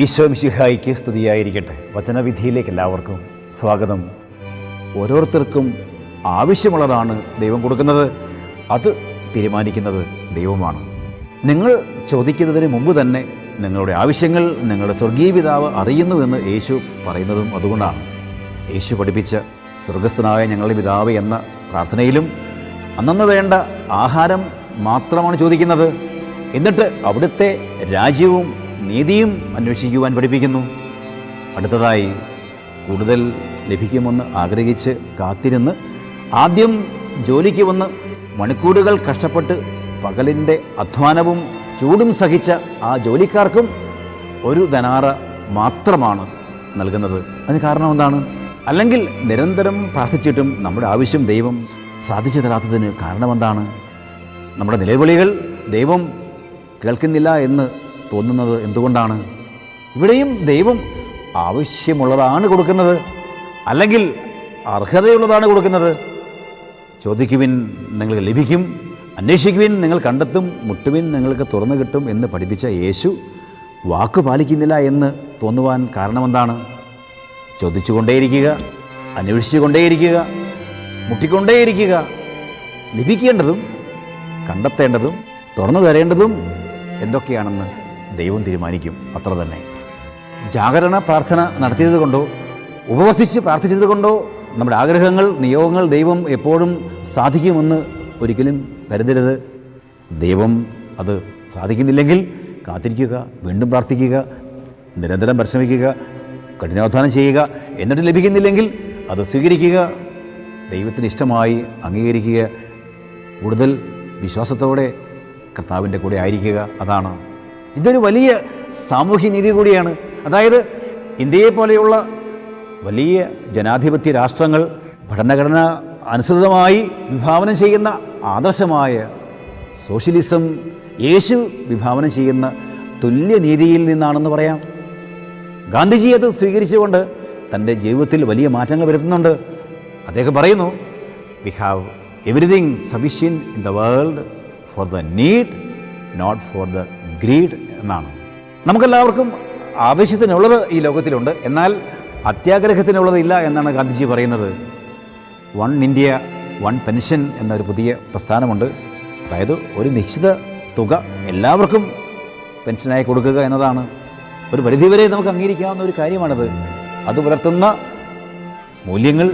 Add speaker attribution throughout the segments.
Speaker 1: ഈശോ മിശിഹായിക്ക് സ്തുതിയായിരിക്കട്ടെ. വചനവിധിയിലേക്ക് എല്ലാവർക്കും സ്വാഗതം. ഓരോരുത്തർക്കും ആവശ്യമുള്ളതാണ് ദൈവം കൊടുക്കുന്നത്. അത് തീരുമാനിക്കുന്നത് ദൈവമാണ്. നിങ്ങൾ ചോദിക്കുന്നതിന് മുമ്പ് തന്നെ നിങ്ങളുടെ ആവശ്യങ്ങൾ നിങ്ങളുടെ സ്വർഗീയ പിതാവ് അറിയുന്നുവെന്ന് യേശു പറയുന്നതും അതുകൊണ്ടാണ്. യേശു പഠിപ്പിച്ച സ്വർഗസ്ഥനായ ഞങ്ങളുടെ പിതാവ് എന്ന പ്രാർത്ഥനയിലും അന്നന്ന് വേണ്ട ആഹാരം മാത്രമാണ് ചോദിക്കുന്നത്. എന്നിട്ട് അവിടുത്തെ രാജ്യവും നീതിയും അന്വേഷിക്കുവാൻ പഠിപ്പിക്കുന്നു. അടുത്തതായി കൂടുതൽ ലഭിക്കുമെന്ന് ആഗ്രഹിച്ച് കാത്തിരുന്ന് ആദ്യം ജോലിക്ക് വന്ന് മണിക്കൂറുകൾ കഷ്ടപ്പെട്ട് പകലിന്റെ അധ്വാനവും ചൂടും സഹിച്ച ആ ജോലിക്കാർക്കും ഒരു ധനാറ മാത്രമാണ് നൽകുന്നത്. അതിന് കാരണം എന്താണ്? അല്ലെങ്കിൽ നിരന്തരം പ്രാർത്ഥിച്ചിട്ടും നമ്മുടെ ആവശ്യം ദൈവം സാധിച്ചു തരാത്തതിന് കാരണമെന്താണ് നമ്മുടെ നിലവിളികൾ ദൈവം കേൾക്കുന്നില്ല എന്ന് തോന്നുന്നത് എന്തുകൊണ്ടാണ്? ഇവിടെയും ദൈവം ആവശ്യമുള്ളതാണ് കൊടുക്കുന്നത്. അല്ലെങ്കിൽ അർഹതയുള്ളതാണ് കൊടുക്കുന്നത്. ചോദിക്കുവിൻ നിങ്ങൾക്ക് ലഭിക്കും. അന്വേഷിക്കുവിൻ നിങ്ങൾ കണ്ടെത്തും. മുട്ടുവിൻ നിങ്ങൾക്ക് തുറന്നു കിട്ടും എന്ന് പഠിപ്പിച്ച യേശു വാക്ക് പാലിക്കുന്നില്ല എന്ന് തോന്നുവാൻ കാരണമെന്താണ്? ചോദിച്ചുകൊണ്ടേയിരിക്കുക അന്വേഷിച്ചുകൊണ്ടേയിരിക്കുക മുട്ടിക്കൊണ്ടേയിരിക്കുക ലഭിക്കേണ്ടതും കണ്ടെത്തേണ്ടതും തുറന്നു തരേണ്ടതും എന്തൊക്കെയാണെന്ന് ദൈവം തീരുമാനിക്കും. അത്ര തന്നെ. ജാഗരണ പ്രാർത്ഥന നടത്തിയത് കൊണ്ടോ ഉപവസിച്ച് പ്രാർത്ഥിച്ചത് കൊണ്ടോ നമ്മുടെ ആഗ്രഹങ്ങൾ നിയോഗങ്ങൾ ദൈവം എപ്പോഴും സാധിക്കുമെന്ന് ഒരിക്കലും കരുതരുത്. ദൈവം അത് സാധിക്കുന്നില്ലെങ്കിൽ കാത്തിരിക്കുക വീണ്ടും പ്രാർത്ഥിക്കുക നിരന്തരം പരിശ്രമിക്കുക കഠിനാധ്വാനം ചെയ്യുക എന്നിട്ട് ലഭിക്കുന്നില്ലെങ്കിൽ അത് സ്വീകരിക്കുക ദൈവത്തിന് ഇഷ്ടമായി അംഗീകരിക്കുക കൂടുതൽ വിശ്വാസത്തോടെ കർത്താവിന്റെ കൂടെ ആയിരിക്കുക അതാണ് ഇതൊരു വലിയ സാമൂഹ്യ നീതി കൂടിയാണ്. അതായത് ഇന്ത്യയെ പോലെയുള്ള വലിയ ജനാധിപത്യ രാഷ്ട്രങ്ങൾ ഭരണഘടന അനുസൃതമായി വിഭാവനം ചെയ്യുന്ന ആദർശമായ സോഷ്യലിസം യേശു വിഭാവനം ചെയ്യുന്ന തുല്യനീതിയിൽ നിന്നാണെന്ന് പറയാം. ഗാന്ധിജി അത് സ്വീകരിച്ചുകൊണ്ട് തന്റെ ജീവിതത്തിൽ വലിയ മാറ്റങ്ങൾ വരുത്തുന്നുണ്ട്. അദ്ദേഹം പറയുന്നു we have everything sufficient in the world for the need not for the greed എന്നാണ്. നമുക്കെല്ലാവർക്കും ആവശ്യത്തിനുള്ളത് ഈ ലോകത്തിലുണ്ട്. എന്നാൽ അത്യാഗ്രഹത്തിനുള്ളത് ഇല്ല എന്നാണ് ഗാന്ധിജി പറയുന്നത്. വൺ ഇന്ത്യ വൺ പെൻഷൻ എന്നൊരു പുതിയ പ്രസ്ഥാനമുണ്ട്. അതായത് ഒരു നിശ്ചിത തുക എല്ലാവർക്കും പെൻഷനായി കൊടുക്കുക എന്നതാണ്. ഒരു പരിധിവരെ നമുക്ക് അംഗീകരിക്കാവുന്ന ഒരു കാര്യമാണത്. അത് പുലർത്തുന്ന മൂല്യങ്ങൾ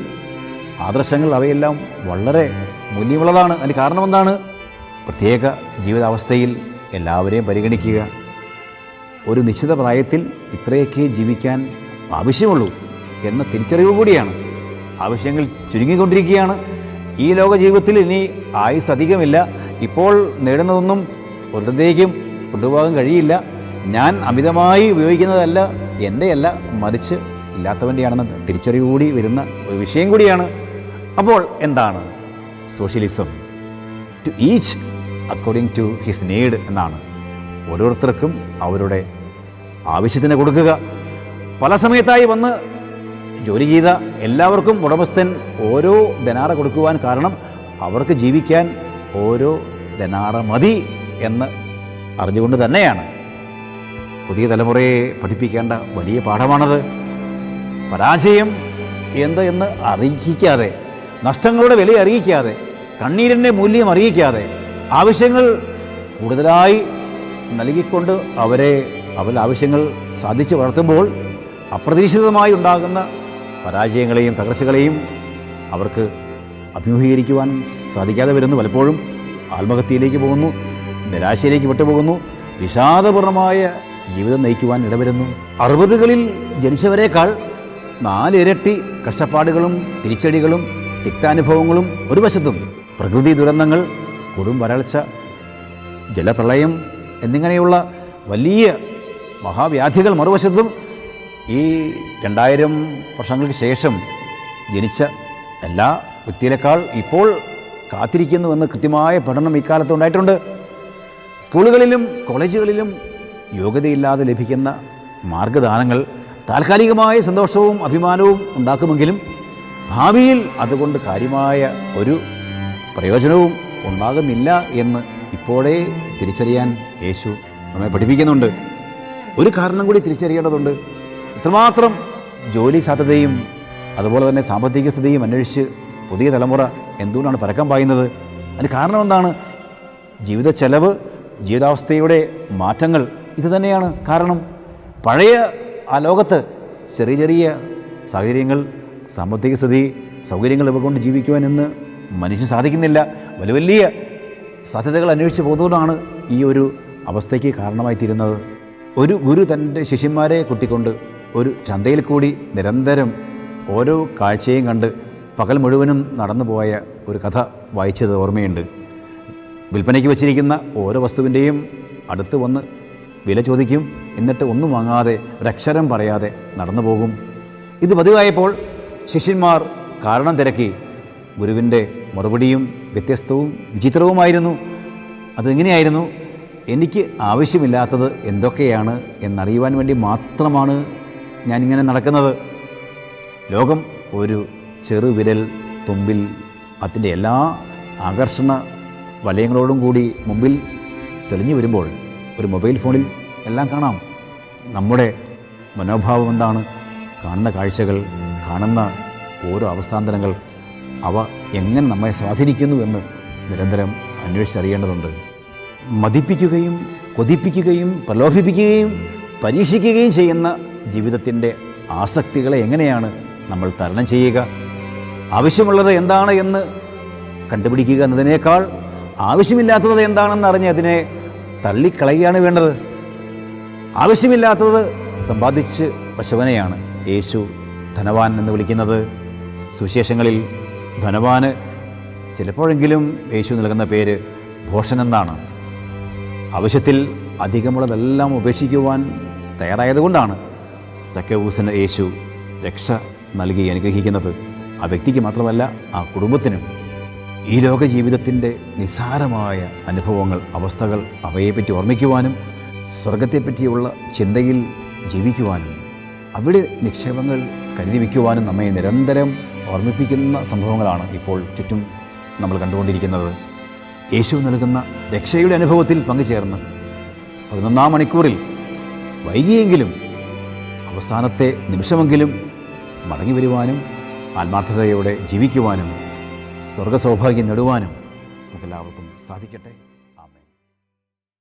Speaker 1: ആദർശങ്ങൾ അവയെല്ലാം വളരെ മൂല്യമുള്ളതാണ്. അതിന് കാരണമെന്താണ്? പ്രത്യേക ജീവിതാവസ്ഥയിൽ എല്ലാവരെയും പരിഗണിക്കുക. ഒരു നിശ്ചിത പ്രായത്തിൽ ഇത്രയൊക്കെ ജീവിക്കാൻ ആവശ്യമുള്ളൂ എന്ന തിരിച്ചറിവ് കൂടിയാണ്. ആവശ്യങ്ങൾ ചുരുങ്ങിക്കൊണ്ടിരിക്കുകയാണ്. ഈ ലോക ജീവിതത്തിൽ ഇനി ആയുസ് അധികമില്ല. ഇപ്പോൾ നേടുന്നതൊന്നും ഒരിടത്തേക്കും കൊണ്ടുപോകാൻ കഴിയില്ല. ഞാൻ അമിതമായി ഉപയോഗിക്കുന്നതല്ല എന്റെയല്ല മറിച്ച് ഇല്ലാത്തവന്റെയാണെന്ന തിരിച്ചറിവ് കൂടി വരുന്ന ഒരു വിഷയം കൂടിയാണ്. അപ്പോൾ എന്താണ്? Socialism. To each according to his need എന്നാണ്. ഓരോരുത്തർക്കും അവരുടെ ആവശ്യത്തിന് കൊടുക്കുക. പല സമയത്തായി വന്ന് ജോലി ചെയ്ത എല്ലാവർക്കും ഉടമസ്ഥൻ ഓരോ ധനാറ കൊടുക്കുവാൻ കാരണം അവർക്ക് ജീവിക്കാൻ ഓരോ ധനാറ മതി എന്ന് അറിഞ്ഞുകൊണ്ട് തന്നെയാണ്. പുതിയ തലമുറയെ പഠിപ്പിക്കേണ്ട വലിയ പാഠമാണത്. പരാജയം എന്ത് എന്ന് അറിയിക്കാതെ നഷ്ടങ്ങളുടെ വില അറിയിക്കാതെ കണ്ണീരിന്റെ മൂല്യം അറിയിക്കാതെ ആവശ്യങ്ങൾ കൂടുതലായി നൽകിക്കൊണ്ട് അവരെ അവരുടെ ആവശ്യങ്ങൾ സാധിച്ചു വളർത്തുമ്പോൾ അപ്രതീക്ഷിതമായി ഉണ്ടാകുന്ന പരാജയങ്ങളെയും തകർച്ചകളെയും അവർക്ക് അഭിമുഖീകരിക്കുവാൻ സാധിക്കാതെ വരുന്നു. പലപ്പോഴും ആത്മഹത്യയിലേക്ക് പോകുന്നു നിരാശയിലേക്ക് വിട്ടുപോകുന്നു വിഷാദപൂർണമായ ജീവിതം നയിക്കുവാൻ ഇടവരുന്നു. അറുപതുകളിൽ ജനിച്ചവരേക്കാൾ നാലിരട്ടി കഷ്ടപ്പാടുകളും തിരിച്ചടികളും തിക്താനുഭവങ്ങളും ഒരു വശത്തും പ്രകൃതി ദുരന്തങ്ങൾ കൊടും വരൾച്ച ജലപ്രളയം എന്നിങ്ങനെയുള്ള വലിയ മഹാവ്യാധികൾ മറുവശത്തും ഈ രണ്ടായിരം വർഷങ്ങൾക്ക് ശേഷം ജനിച്ച എല്ലാ വ്യക്തിയിലേക്കാൾ ഇപ്പോൾ കാത്തിരിക്കുന്നുവെന്ന് കൃത്യമായ പഠനം ഇക്കാലത്ത് ഉണ്ടായിട്ടുണ്ട്. സ്കൂളുകളിലും കോളേജുകളിലും യോഗ്യതയില്ലാതെ ലഭിക്കുന്ന മാർഗദാനങ്ങൾ താൽക്കാലികമായ സന്തോഷവും അഭിമാനവും ഉണ്ടാക്കുമെങ്കിലും ഭാവിയിൽ അതുകൊണ്ട് കാര്യമായ ഒരു പ്രയോജനവും ഉണ്ടാകുന്നില്ല എന്ന് ഇപ്പോഴേ തിരിച്ചറിയാൻ യേശു നമ്മെ പഠിപ്പിക്കുന്നുണ്ട്. ഒരു കാരണം കൂടി തിരിച്ചറിയേണ്ടതുണ്ട്. ഇത്രമാത്രം ജോലി സാധ്യതയും അതുപോലെ തന്നെ സാമ്പത്തിക സ്ഥിതിയും അന്വേഷിച്ച് പുതിയ തലമുറ എന്തുകൊണ്ടാണ് പരക്കം പായുന്നത്? അതിന് കാരണം എന്താണ്? ജീവിത ചെലവ് ജീവിതാവസ്ഥയുടെ മാറ്റങ്ങൾ ഇത് തന്നെയാണ് കാരണം. പഴയ ആ ലോകത്ത് ചെറിയ ചെറിയ സാഹചര്യങ്ങൾ സാമ്പത്തിക സ്ഥിതി സൗകര്യങ്ങൾ ഇവ കൊണ്ട് ജീവിക്കുവാൻ ഇന്ന് മനുഷ്യന് സാധിക്കുന്നില്ല. വലിയ വലിയ സാധ്യതകൾ അന്വേഷിച്ച് പോകുന്നതുകൊണ്ടാണ് ഈ ഒരു അവസ്ഥയ്ക്ക് കാരണമായി തീരുന്നത് ഒരു ഗുരു തന്റെ ശിഷ്യന്മാരെ കുട്ടിക്കൊണ്ട് ഒരു ചന്തയിൽ കൂടി നിരന്തരം ഓരോ കാഴ്ചയും കണ്ട് പകൽ മുഴുവനും നടന്നു പോയ ഒരു കഥ വായിച്ചത് ഓർമ്മയുണ്ട്. വിൽപ്പനയ്ക്ക് വച്ചിരിക്കുന്ന ഓരോ വസ്തുവിന്റെയും അടുത്ത് വന്ന് വില ചോദിക്കും എന്നിട്ട് ഒന്നും വാങ്ങാതെ ഒരക്ഷരം പറയാതെ നടന്നു പോകും. ഇത് പതിവായപ്പോൾ ശിഷ്യന്മാർ കാരണം തിരക്കി. ഗുരുവിന്റെ മറുപടിയും വ്യത്യസ്തവും വിചിത്രവുമായിരുന്നു. അതെങ്ങനെയായിരുന്നു? എനിക്ക് ആവശ്യമില്ലാത്തത് എന്തൊക്കെയാണ് എന്നറിയുവാൻ വേണ്ടി മാത്രമാണ് ഞാനിങ്ങനെ നടക്കുന്നത്. ലോകം ഒരു ചെറുവിരൽ തുമ്പിൽ അതിന്റെ എല്ലാ ആകർഷണ വലയങ്ങളോടും കൂടി മുമ്പിൽ തെളിഞ്ഞു വരുമ്പോൾ ഒരു മൊബൈൽ ഫോണിൽ എല്ലാം കാണാം. നമ്മുടെ മനോഭാവം എന്താണ്? കാണുന്ന കാഴ്ചകൾ കാണുന്ന ഓരോ അവസ്ഥാന്തരങ്ങൾ അവ എങ്ങനെ നമ്മെ സ്വാധീനിക്കുന്നു എന്ന് നിരന്തരം അന്വേഷിച്ചറിയേണ്ടതുണ്ട്. മതിപ്പിക്കുകയും കൊതിപ്പിക്കുകയും പ്രലോഭിപ്പിക്കുകയും പരീക്ഷിക്കുകയും ചെയ്യുന്ന ജീവിതത്തിന്റെ ആസക്തികളെ എങ്ങനെയാണ് നമ്മൾ തരണം ചെയ്യുക? ആവശ്യമുള്ളത് എന്താണ് എന്ന് കണ്ടുപിടിക്കുക എന്നതിനേക്കാൾ ആവശ്യമില്ലാത്തത് എന്താണെന്ന് അറിഞ്ഞ് അതിനെ തള്ളിക്കളയുകയാണ് വേണ്ടത്. ആവശ്യമില്ലാത്തത് സമ്പാദിച്ച് പശുവനെയാണ് യേശു ധനവാൻ എന്ന് വിളിക്കുന്നത്. സുവിശേഷങ്ങളിൽ ധനവാന് ചിലപ്പോഴെങ്കിലും യേശു നൽകുന്ന പേര് ഭോഷൻ എന്നാണ് ആവശ്യത്തിൽ അധികമുള്ളതെല്ലാം ഉപേക്ഷിക്കുവാൻ തയ്യാറായതുകൊണ്ടാണ് സക്കവൂസിന് യേശു രക്ഷ നൽകി അനുഗ്രഹിക്കുന്നത്. ആ വ്യക്തിക്ക് മാത്രമല്ല ആ കുടുംബത്തിനും. ഈ ലോക ജീവിതത്തിന്റെ നിസ്സാരമായ അനുഭവങ്ങൾ അവസ്ഥകൾ അവയെപ്പറ്റി ഓർമ്മിക്കുവാനും സ്വർഗത്തെപ്പറ്റിയുള്ള ചിന്തയിൽ ജീവിക്കുവാനും അവിടെ നിക്ഷേപങ്ങൾ കരുതി വയ്ക്കുവാനും നമ്മെ നിരന്തരം ഓർമ്മിപ്പിക്കുന്ന സംഭവങ്ങളാണ് ഇപ്പോൾ ചുറ്റും നമ്മൾ കണ്ടുകൊണ്ടിരിക്കുന്നത്. യേശു നൽകുന്ന രക്ഷയുടെ അനുഭവത്തിൽ പങ്കുചേർന്ന് പതിനൊന്നാം മണിക്കൂറിൽ വൈകിയെങ്കിലും അവസാനത്തെ നിമിഷമെങ്കിലും മടങ്ങി വരുവാനും ആത്മാർത്ഥതയോടെ ജീവിക്കുവാനും സ്വർഗസൗഭാഗ്യം നേടുവാനും നമുക്കെല്ലാവർക്കും സാധിക്കട്ടെ.